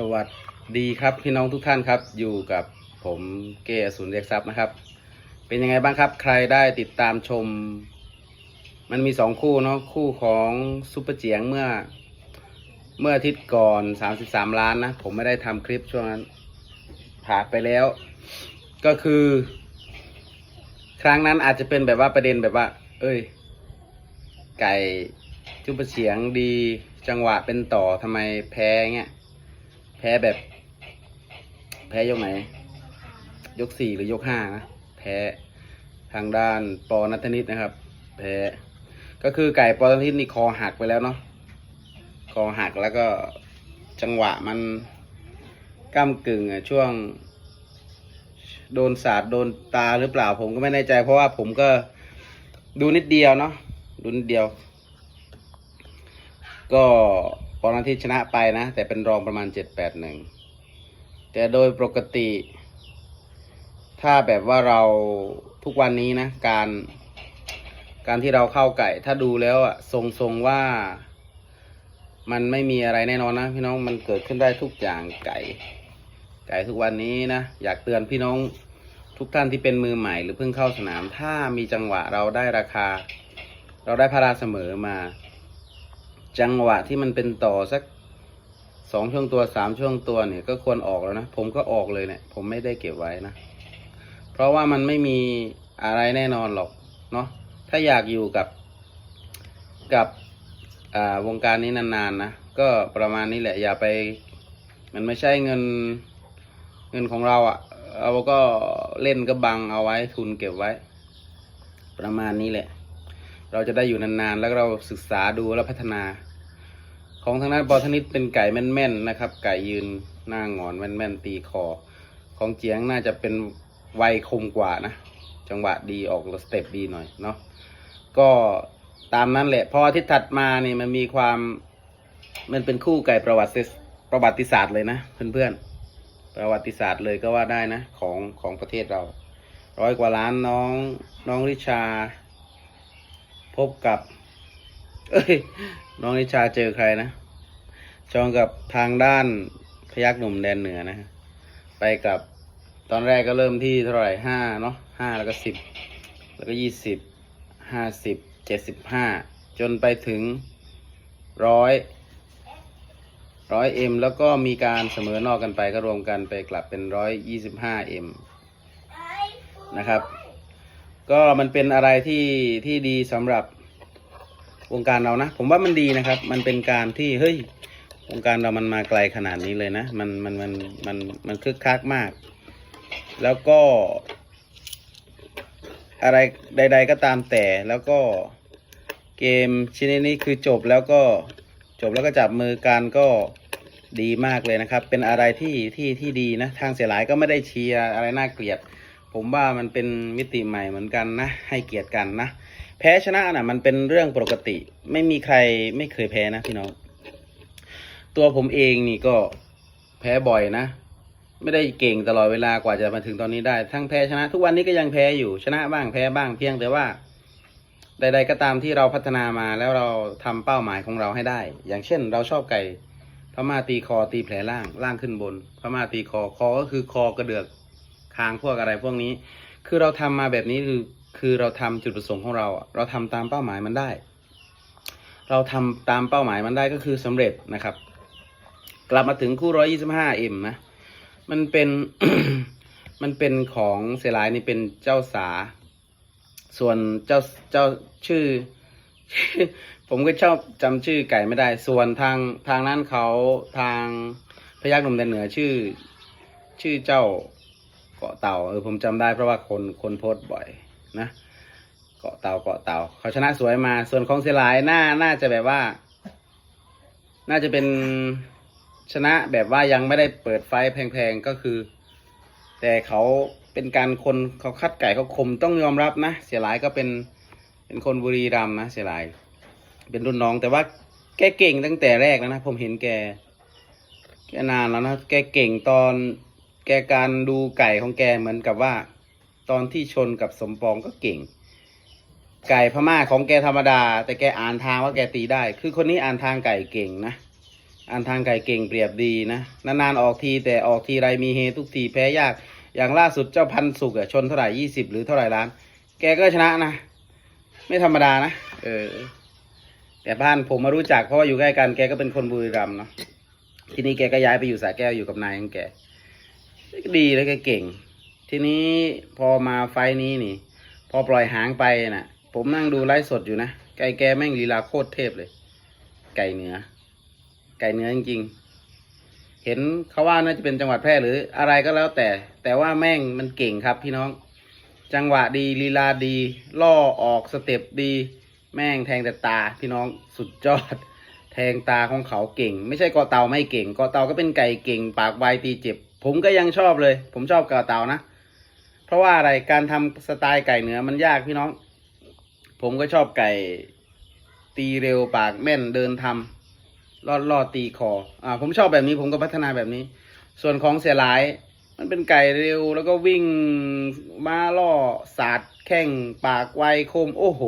สวัสดีครับพี่น้องทุกท่านครับ อยู่กับผมเกอศูนย์เรียกทรัพย์นะครับ เป็นยังไงบ้างครับ ใครได้ติดตามชม มันมีสองคู่เนาะคู่ของซุปเปอร์เจียงเมื่อ เมื่ออาทิตย์ก่อน 33 ล้านนะ ผมไม่ได้ทำคลิปช่วงนั้นผ่านไปแล้ว ก็คือ ครั้งนั้นอาจจะเป็นแบบว่าประเด็นแบบว่า เอ้ย ไก่ซุปเปอร์เฉียงดีจังหวะเป็นต่อทำไมแพ้เงี้ย แพ้แบบ แพ้ยกไหน ยกสี่หรือยกห้านะ แพ้ทางด้านปอนัทนิดนะครับ แพ้ ก็คือไก่ปอนัทนิดนี่คอหักไปแล้วเนาะ คอหักแล้วก็จังหวะมันก้ากึ่งอะช่วง โดนสาดโดนตาหรือเปล่าผมก็ไม่แน่ใจ เพราะว่าผมก็ดูนิดเดียวเนาะดูนิดเดียว ก็ ปอนันทิตชนะไปนะ แต่เป็นรองประมาณเจ็ดแปดหนึ่งแต่โดยปกติ ถ้าแบบว่าเราทุกวันนี้นะ การ การที่เราเข้าไก่ ถ้าดูแล้วอะทรงทรงๆว่า มันไม่มีอะไรแน่นอนนะพี่น้องมันเกิดขึ้นได้ทุกอย่างไก่ ไก่ทุกวันนี้นะอยากเตือนพี่น้องทุกท่านที่เป็นมือใหม่หรือเพิ่งเข้าสนาม ถ้ามีจังหวะเราได้ราคา เราได้พาราเสมอมา จังหวะที่มันเป็นต่อสักสองช่วงตัวสามช่วงตัวเนี่ยก็ควรออกแล้วนะ ผมก็ออกเลยเนี่ย ผมไม่ได้เก็บไว้นะ เพราะว่ามันไม่มีอะไรแน่นอนหรอกเนาะถ้าอยากอยู่กับกับวงการนี้นานๆนะก็ประมาณนี้แหละ อย่าไป มันไม่ใช่เงินเงินของเราอะ่ะเราก็เล่นก็บังเอาไว้ทุนเก็บไว้ ประมาณนี้แหละ เราจะได้อยู่นานๆ แล้วเราศึกษาดูแล้วพัฒนา ของทางด้านบอทนิดเป็นไก่แม่นๆนะครับ ไก่ยืนหน้างอนแม่นๆตีคอ ของเจียงน่าจะเป็นไวคมกว่านะ จังหวะดีออกสเต็ปดีหน่อยเนาะก็ตามนั้นแหละพออาทิตย์ถัดมานี่มันมีความมันเป็นคู่ไก่ประวัติศประวัติศาสตร์เลยนะเพื่อนๆประวัติศาสตร์เลยก็ว่าได้นะของของประเทศเรา ร้อยกว่าล้านน้องน้องริชา พบกับ เอ้ย น้องนิชาเจอใครนะ จองกับทางด้านพยักหนุ่มแดนเหนือนะฮะไปกับตอนแรกก็เริ่มที่เท่าไหร่ห้าเนาะห้าแล้วก็สิบแล้วก็ยี่สิบห้าสิบเจ็ดสิบห้าจนไปถึงร้อยร้อยเอ็มแล้วก็มีการเสมอนอกกันไปก็รวมกันไปกลับเป็นร้อยยี่สิบห้าเอ็มนะครับ ก็มันเป็นอะไรที่ที่ดีสำหรับ วงการเรานะ ผมว่ามันดีนะครับ มันเป็นการที่เฮ้ยวงการเรามันมาไกลขนาดนี้เลยนะ มันมันมันมันมันคึกคักมาก แล้วก็ อะไรใด ๆ ก็ตามแต่แล้วก็เกมชนิดนี้คือจบแล้วก็จบแล้วก็จับมือกันก็ดีมากเลยนะครับ เป็นอะไรที่ที่ที่ดีนะ ทางเสียหลายก็ไม่ได้เชียร์อะไรน่าเกลียด ผมว่ามันเป็นมิติใหม่เหมือนกันนะ ให้เกียรติกันนะ แพ้ชนะน่ะ มันเป็นเรื่องปกติ ไม่มีใครไม่เคยแพ้นะพี่น้อง ตัวผมเองนี่ก็แพ้บ่อยนะ ไม่ได้เก่งตลอดเวลากว่าจะมาถึงตอนนี้ได้ ทั้งแพ้ชนะ ทุกวันนี้ก็ยังแพ้อยู่ชนะบ้างแพ้บ้างเพียงแต่ว่า ใด ๆ ก็ตามที่เราพัฒนามาแล้วเราทำเป้าหมายของเราให้ได้ อย่างเช่น เราชอบไก่พม่าตีคอตีแผลล่างล่างขึ้นบนพม่าตีคอคอก็คือคอกระเดือกคางพวกอะไรพวกนี้ คือเราทำมาแบบนี้คือ คือเราทำจุดประสงค์ของเรา เราทำตามเป้าหมายมันได้ เราทำตามเป้าหมายมันได้ก็คือสำเร็จนะครับ กลับมาถึงคู่ร้อยยี่สิบห้าเอ็มนะ มันเป็นมันเป็นของเสียหลายนี่เป็นเจ้าสา ส่วนเจ้าเจ้าชื่อ ผมก็ชอบจำชื่อไก่ไม่ได้ ส่วนทางทางนั้นเขาทางพยักหนุ่มแดนเหนือชื่อ ชื่อเจ้าเกาะเต่าเออผมจำได้เพราะว่าคนคนโพสต์บ่อย นะเกาะเต่าเกาะเต่าเขาชนะสวยมา ส่วนของเสียหลายน่าน่าจะแบบว่า น่าจะเป็นชนะแบบว่ายังไม่ได้เปิดไฟแพงๆก็คือ แต่เขาเป็นการคนเขาคัดไก่เขาคมต้องยอมรับนะ เสียหลายก็เป็นเป็นคนบุรีรัมนะเสียหลาย เป็นรุ่นน้องแต่ว่าแกเก่งตั้งแต่แรกแล้วนะ ผมเห็นแก แกนานแล้วนะแกเก่งตอนแกการดูไก่ของแกเหมือนกับว่า ตอนที่ชนกับสมปองก็เก่ง ไก่พม่าของแกธรรมดา แต่แกอ่านทางว่าแกตีได้ คือคนนี้อ่านทางไก่เก่งนะอ่านทางไก่เก่งเปรียบดีนะนานๆออกทีแต่ออกทีไรมีเฮทุกทีแพ้ยาก อย่างล่าสุดเจ้าพันสุกอะชนเท่าไหร่ยี่สิบหรือเท่าไหร่ล้าน แกก็ชนะนะ ไม่ธรรมดานะเออ แต่บ้านผมมารู้จักเพราะว่าอยู่ใกล้กันแกก็เป็นคนบุรีรัมย์เนาะทีนี้แกก็ย้ายไปอยู่สระแก้วอยู่กับนายของแก ดีแล้วแกเก่ง ทีนี้พอมาไฟนี้นี่ พอปล่อยหางไปน่ะ ผมนั่งดูไลฟ์สดอยู่นะ ไก่แกแม่งลีลาโคตรเทพเลย ไก่เหนือ ไก่เนื้อจริงๆ เห็นเขาว่าน่าจะเป็นจังหวัดแพร่หรืออะไรก็แล้วแต่ แต่ว่าแม่งมันเก่งครับพี่น้อง จังหวะดีลีลาดี ล่อออกสเต็ปดี แม่งแทงแต่ตาพี่น้องสุดยอด แทงตาของเขาเก่ง ไม่ใช่กาะเต่าไม่เก่งกาะเตาก็เป็นไก่เก่ง ปากไวตีเจ็บ ผมก็ยังชอบเลย ผมชอบกาะเต่านะ เพราะว่าอะไรการทำสไตล์ไก่เหนือมันยากพี่น้อง ผมก็ชอบไก่ ตีเร็วปากแม่นเดินทำลอดลอดตีคออ่าผมชอบแบบนี้ผมก็พัฒนาแบบนี้ ส่วนของเสียหลาย มันเป็นไก่เร็วแล้วก็วิ่งมาล่อสาดแข้งปากไวคมโอ้โห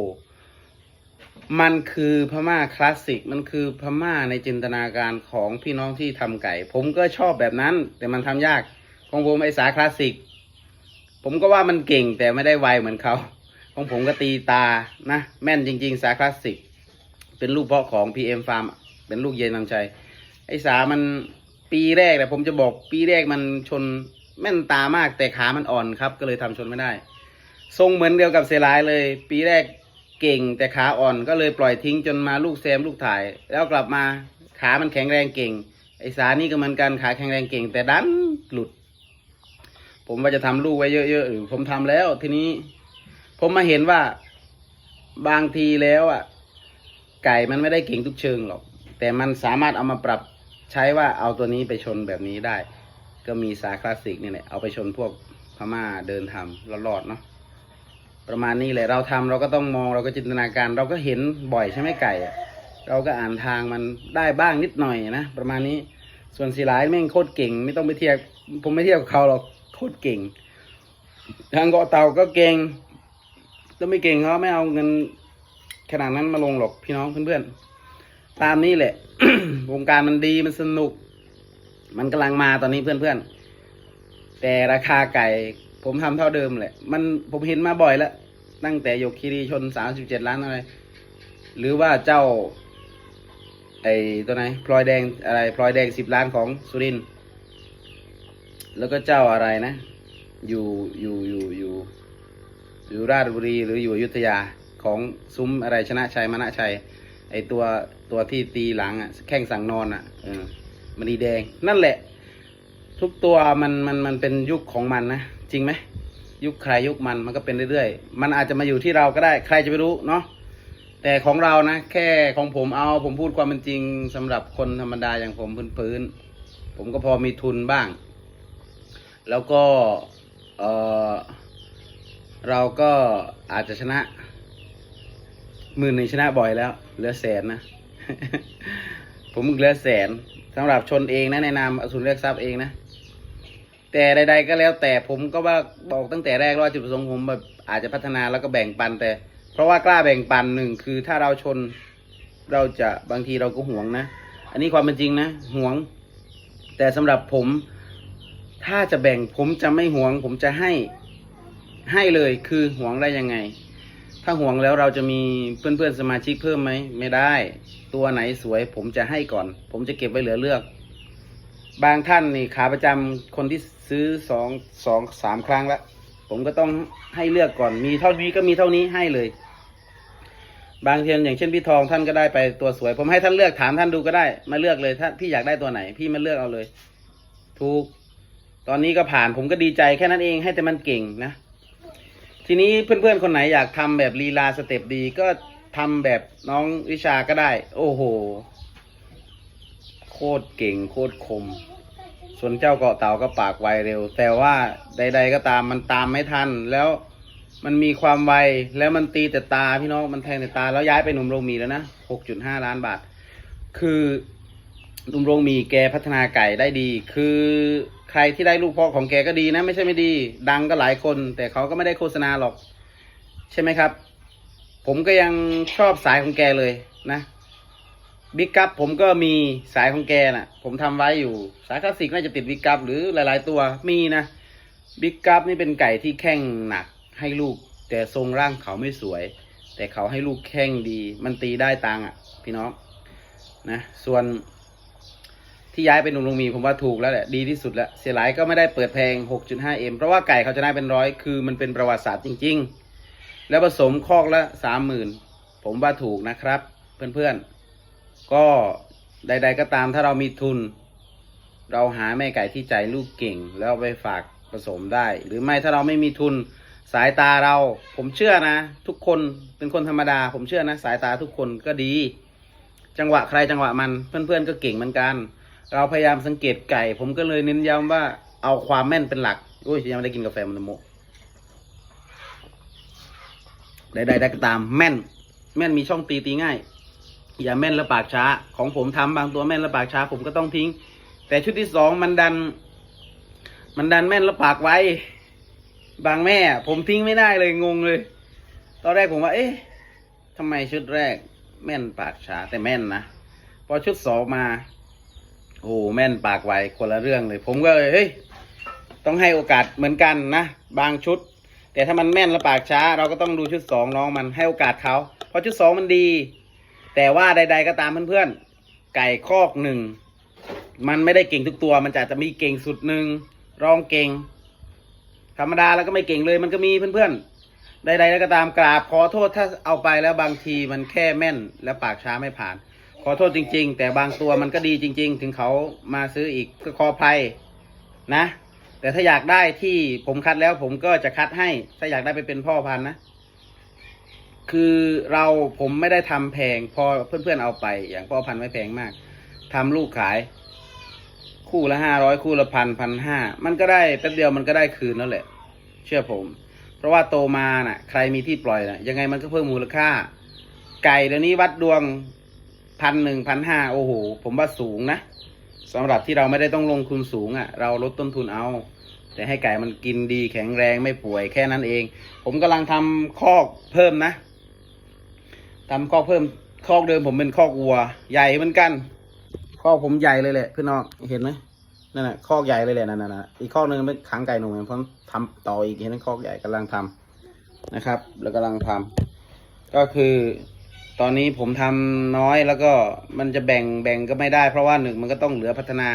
มันคือพม่าคลาสสิก มันคือพม่าในจินตนาการของพี่น้องที่ทำไก่ ผมก็ชอบแบบนั้น แต่มันทำยาก ของผมไอสาคลาสสิก ผมก็ว่ามันเก่งแต่ไม่ได้ไวเหมือนเขา ของผมก็ตีตานะ แม่นจริง ๆ สาคลาสสิก เป็นลูกเพาะของ PM Farm เป็นลูกเย็นนำชัย ไอ้สามันปีแรกแต่ผมจะบอกปีแรกมันชนแม่นตามากแต่ขามันอ่อนครับ ก็เลยทำชนไม่ได้ ทรงเหมือนเดียวกับเซรายเลย ปีแรกเก่งแต่ขาอ่อนก็เลยปล่อยทิ้งจนมาลูกแซมลูกถ่าย แล้วกลับมาขามันแข็งแรงเก่ง ไอ้สานี่ก็เหมือนกันขาแข็งแรงเก่ง แต่ดันหลุด ผมว่าจะทำลูกไว้เยอะๆหรือผมทำแล้ว ทีนี้ ผมมาเห็นว่าบางทีแล้วอะ ไก่มันไม่ได้เก่งทุกเชิงหรอก แต่มันสามารถเอามาปรับใช้ว่าเอาตัวนี้ไปชนแบบนี้ได้ ก็มีสาคลาสสิกนี่แหละเอาไปชนพวกพม่าเดินทำรอดๆเนาะประมาณนี้แหละเราทำเราก็ต้องมองเราก็จินตนาการ เราก็เห็นบ่อยใช่ไหมไก่อะเราก็อ่านทางมันได้บ้างนิดหน่อยนะประมาณนี้ส่วนสีหลายแม่งโคตรเก่ง ไม่ต้องไปเทียบผมไม่เทียบกับเขาหรอก โคตรเก่ง ทางเกาะเต่าก็เก่งถ้าไม่เก่งเขาไม่เอาเงินขนาดนั้นมาลงหรอกพี่น้องเพื่อนๆ ตามนี้แหละ วงการมันดีมันสนุก มันกำลังมาตอนนี้เพื่อนๆ แต่ราคาไก่ผมทำเท่าเดิมแหละ มันผมเห็นมาบ่อยแล้ว ตั้งแต่ยกคีรีชนสามสิบเจ็ดล้านอะไร หรือว่าเจ้า ไอตัวไหนพลอยแดงอะไรพลอยแดงสิบล้านของสุรินทร์ แล้วก็เจ้าอะไรนะ อยู่อยู่อยู่อยู่อยู่ราชบุรีหรืออยู่อยุธยาของซุ้มอะไรชนะชัยมณชัย ไอตัวตัวที่ตีหลังอะแข้งสั่งนอนอะเออมันดีแดง นั่นแหละ ทุกตัวมันมันมันเป็นยุคของมันนะจริงไหมยุคใครยุคมันมันก็เป็นเรื่อยๆ มันอาจจะมาอยู่ที่เราก็ได้ ใครจะไปรู้เนาะแต่ของเรานะ แค่ของผมเอาผมพูดความเป็นจริงสำหรับคนธรรมดาอย่างผมพื้นๆผมก็พอมีทุนบ้าง แล้วก็เออเราก็อาจจะชนะหมื่นหนึ่งชนะบ่อยแล้วเหลือแสนนะ ผมเหลือแสนสำหรับชนเองนะในนามอสุรเรียกทรัพย์เองนะแต่ใด ๆ ก็แล้วแต่ผมก็ว่าบอกตั้งแต่แรกว่าจุดประสงค์ผมแบบอาจจะพัฒนาแล้วก็แบ่งปันแต่ เพราะว่ากล้าแบ่งปันหนึ่งคือถ้าเราชนเราจะบางทีเราก็ห่วงนะ อันนี้ความเป็นจริงนะห่วง แต่สำหรับผม ถ้าจะแบ่งผมจะไม่หวง ผมจะให้ให้เลยคือหวงได้ยังไง ถ้าห่วงแล้วเราจะมีเพื่อนๆสมาชิกเพิ่มไหมไม่ได้ ตัวไหนสวย ผมจะให้ก่อน ผมจะเก็บไว้เหลือเลือก บางท่านนี่ขาประจำคนที่ซื้อสองสองสามครั้งแล้วผมก็ต้องให้เลือกก่อนมีเท่านี้ก็มีเท่านี้ให้เลย บางเทียนอย่างเช่นพี่ทองท่านก็ได้ไปตัวสวย ผมให้ท่านเลือกถามท่านดูก็ได้ มาเลือกเลยถ้าพี่อยากได้ตัวไหน พี่มาเลือกเอาเลย ถูก ตอนนี้ก็ผ่านผมก็ดีใจแค่นั้นเองให้แต่มันเก่งนะ ทีนี้เพื่อนๆคนไหนอยากทำแบบลีลาสเต็ปดีก็ทำแบบน้องวิชาก็ได้ โอ้โห โคตรเก่งโคตรคม ส่วนเจ้าเกาะเต่าก็ปากไวเร็ว แต่ว่าใด ๆ ก็ตามมันตามไม่ทัน แล้วมันมีความไวแล้วมันตีแต่ตาพี่น้องมันแทงแต่ตาแล้วย้ายไปหนุ่มโรงมีแล้วนะหกจุดห้าล้านบาท คือหนุ่มโรงมีแกพัฒนาไก่ได้ดี คือ ใครที่ได้ลูกพ่อของแกก็ดีนะ ไม่ใช่ไม่ดี ดังก็หลายคน แต่เขาก็ไม่ได้โฆษณาหรอก ใช่ไหมครับ ผมก็ยังชอบสายของแกเลยนะบิ๊กกั p ผมก็มีสายของแกน่ะ ผมทำไว้อยู่ สายคลาสสิกน่าจะติดบิ๊กกั p หรือหลาย ๆ ตัวมีนะบิ๊กกั p นี่เป็นไก่ที่แข้งหนักให้ลูก แต่ทรงร่างเขาไม่สวย แต่เขาให้ลูกแข้งดี มันตีได้ตังค์อะ พี่น้องนะส่วน ที่ย้ายไปหนุ่มลงมีผมว่าถูกแล้วแหละดีที่สุดแล้วเสียหลายก็ไม่ได้เปิดแพง 6.5M เพราะว่าไก่เขาจะได้เป็นร้อยคือมันเป็นประวัติศาสตร์จริง ๆ แล้วผสมคอกละสามหมื่นผมว่าถูกนะครับ เพื่อนๆ ก็ใด ๆ ก็ตามถ้าเรามีทุน เราหาแม่ไก่ที่ใจลูกเก่ง แล้วไปฝากผสมได้ หรือไม่ถ้าเราไม่มีทุนสายตาเรา ผมเชื่อนะ ทุกคนเป็นคนธรรมดา ผมเชื่อนะ สายตาทุกคนก็ดี จังหวะใครจังหวะมันเพื่อนๆก็เก่งเหมือนกัน เราพยายามสังเกตไก่ ผมก็เลยเน้นย้ำว่าเอาความแม่นเป็นหลักโอ้ยยังไม่ได้กินกาแฟมันโมใดๆได้ก็ตามแม่น แม่นมีช่องตีตีง่าย อย่าแม่นและปากช้า ของผมทำบางตัวแม่นและปากช้า ผมก็ต้องทิ้ง แต่ชุดที่สองมันดัน มันดันแม่นและปากไว้ บางแม่ ผมทิ้งไม่ได้เลยงงเลย ตอนแรกผมว่า เอ๊ะทำไมชุดแรก แม่นปากช้าแต่แม่นนะพอชุดสองมา โอ้แม่นปากไวคนละเรื่องเลย ผมก็เลยเฮ้ยต้องให้โอกาสเหมือนกันนะบางชุด แต่ถ้ามันแม่นและปากช้า เราก็ต้องดูชุดสองน้องมันให้โอกาสเขาเพราะชุดสองมันดี แต่ว่าใด ๆ ก็ตามเพื่อนๆไก่คอกหนึ่งมันไม่ได้เก่งทุกตัว มันจะจะมีเก่งสุดหนึ่งรองเก่ง ธรรมดาแล้วก็ไม่เก่งเลย มันก็มีเพื่อนๆใดๆแล้วก็ตามกราบขอโทษถ้าเอาไปแล้วบางทีมันแค่แม่น และปากช้าไม่ผ่าน อโทษจริง ๆ แต่บางตัวมันก็ดีจริง ๆ ถึงเขามาซื้ออีกก็ขออภัยนะ แต่ถ้าอยากได้ที่ผมคัดแล้วผมก็จะคัดให้ ถ้าอยากได้ไปเป็นพ่อพันธุ์นะ คือเราผมไม่ได้ทำแพง พอเพื่อนๆเอาไป อย่างพ่อพันธุ์ไม่แพงมากทำลูกขาย คู่ละห้าร้อยคู่ละพันพันห้ามันก็ได้แป๊บเดียวมันก็ได้คืนแล้วแหละ เชื่อผม เพราะว่าโตมาน่ะ ใครมีที่ปล่อยน่ะ ยังไงมันก็เพิ่มมูลค่า ไก่เดี๋ยวนี้วัดดวง พันหนึ่งพันห้าโอ้โห ผมว่าสูงนะสำหรับที่เราไม่ได้ต้องลงทุนสูงอะ่ะ เราลดต้นทุนเอา แต่ให้ไก่มันกินดีแข็งแรงไม่ป่วยแค่นั้นเอง ผมกำลังทำคอกเพิ่มนะทำคอกเพิ่มคอกเดิมผมเป็นคอกวัว ใหญ่เหมือนกัน คอกผมใหญ่เลยแหละพี่น้องเห็นไหมนั่นแหละคอกใหญ่เลยแหละนั่นน่ะอีกคอกหนึ่งเป็นขังไก่หนุ่มผมทำต่ออีกเห็นไหมคอกใหญ่กำลังทำนะครับ แล้วกำลังทำก็คือ ตอนนี้ผมทำน้อยแล้วก็มันจะแบ่งแบ่งก็ไม่ได้ เพราะว่าหนึ่งมันก็ต้องเหลือพัฒนา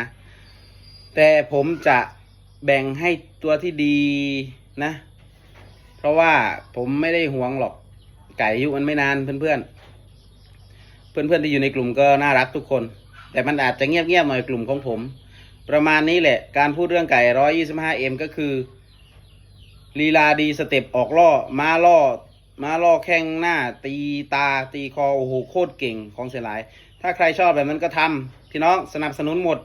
แต่ผมจะแบ่งให้ตัวที่ดีนะ เพราะว่าผมไม่ได้หวงหรอกไก่อายุมันไม่นานเพื่อนๆเพื่อนๆที่อยู่ในกลุ่มก็น่ารักทุกคน แต่มันอาจจะเงียบๆหน่อยกลุ่มของผม ประมาณนี้แหละ การพูดเรื่องไก่ 125M ก็คือลีลาดีสเต็ปออกล่อ ม้าล่อ มาล่อแข้งหน้า ตีตาตีคอโอ้โหโคตรเก่งของเสียหลาย ถ้าใครชอบแบบนั้นก็ทำพี่น้องสนับสนุนหมด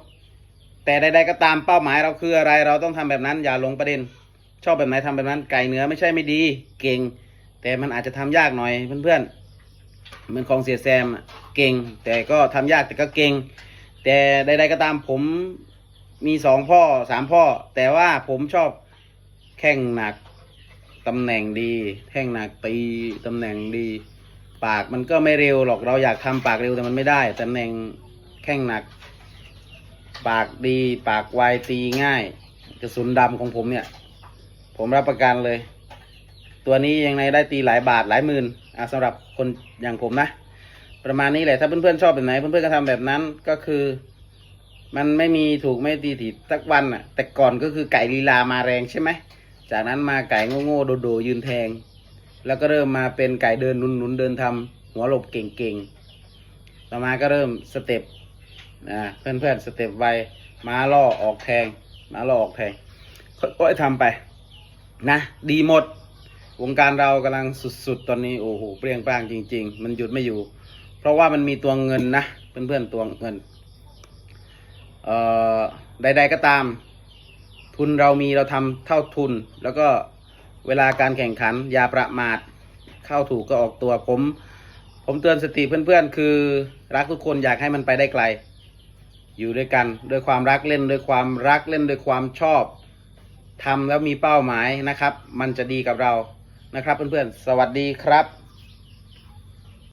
แต่ใด ๆ ก็ตามเป้าหมายเราคืออะไรเราต้องทำแบบนั้นอย่าลงประเด็น ชอบแบบไหนทำแบบนั้นไก่เนื้อไม่ใช่ไม่ดี เก่ง แต่มันอาจจะทำยากหน่อยเพื่อนๆเหมือนของเสียแซมเก่ง แต่ก็ทำยากแต่ก็เก่ง แต่ใด ๆก็ตามผมมีสองพ่อสามพ่อ แต่ว่าผมชอบแข้งหนัก ตำแหน่งดีแข้งหนักตีตำแหน่งดี ปากมันก็ไม่เร็วหรอกเราอยากทำปากเร็วแต่มันไม่ได้ตำแหน่งแข้งหนัก ปากดี ปากไวตีง่าย กระสุนดำของผมเนี่ย ผมรับประกันเลย ตัวนี้ยังไงได้ตีหลายบาทหลายหมื่นอะสำหรับคนอย่างผมนะ ประมาณนี้แหละถ้าเพื่อนๆชอบแบบไหนเพื่อนๆก็ทำแบบนั้นก็คือมันไม่มีถูกไม่ตีผิดสักวันอะ แต่ก่อนก็คือไก่ลีลามาแรงใช่ไหม จากนั้นมาไก่โง่ๆโดดๆยืนแทง แล้วก็เริ่มมาเป็นไก่เดินหนุนๆเดินทำหัวหลบเก่งๆ ต่อมาก็เริ่มสเต็ปนะเพื่อนๆสเต็ปไวมาล่อออกแทงมาล่อออกแทงค่อยๆทำไป นะ ดีหมด วงการเรากำลังสุดๆ ตอนนี้โอ้โหเปรี้ยงปร้างจริง ๆ มันหยุดไม่อยู่ เพราะว่ามันมีตัวเงินนะเพื่อนๆตัวเงิน เอ่อใด ๆก็ตาม ทุนเรามีเราทำเท่าทุน แล้วก็เวลาการแข่งขันอย่าประมาทเข้าถูกก็ออกตัวผม ผมเตือนสติเพื่อนๆ คือรักทุกคนอยากให้มันไปได้ไกล อยู่ด้วยกันด้วยความรักเล่นด้วยความรักเล่นด้วยความชอบทำแล้วมีเป้าหมายนะครับ มันจะดีกับเรานะครับเพื่อนๆ สวัสดีครับ